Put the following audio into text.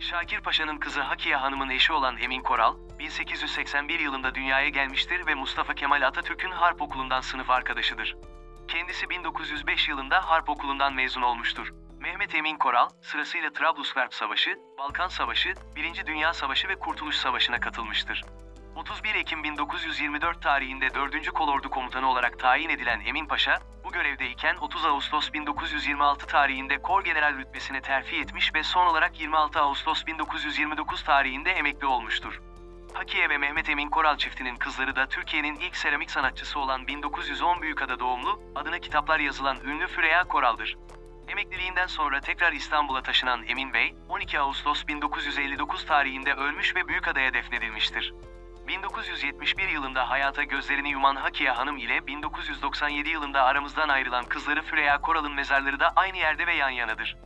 Şakir Paşa'nın kızı Hakiye Hanım'ın eşi olan Emin Koral, 1881 yılında dünyaya gelmiştir ve Mustafa Kemal Atatürk'ün Harp Okulu'ndan sınıf arkadaşıdır. Kendisi 1905 yılında Harp Okulu'ndan mezun olmuştur. Mehmet Emin Koral, sırasıyla Trablusgarp Savaşı, Balkan Savaşı, Birinci Dünya Savaşı ve Kurtuluş Savaşı'na katılmıştır. 31 Ekim 1924 tarihinde 4. Kolordu Komutanı olarak tayin edilen Emin Paşa, bu görevdeyken 30 Ağustos 1926 tarihinde Kor General rütbesine terfi etmiş ve son olarak 26 Ağustos 1929 tarihinde emekli olmuştur. Hakiye ve Mehmet Emin Koral çiftinin kızları da Türkiye'nin ilk seramik sanatçısı olan 1910 Büyükada doğumlu, adına kitaplar yazılan ünlü Füreya Koral'dır. Emekliliğinden sonra tekrar İstanbul'a taşınan Emin Bey, 12 Ağustos 1959 tarihinde ölmüş ve Büyükada'ya defnedilmiştir. 1971 yılında hayata gözlerini yuman Hakiye Hanım ile 1997 yılında aramızdan ayrılan kızları Füreya Koral'ın mezarları da aynı yerde ve yan yanadır.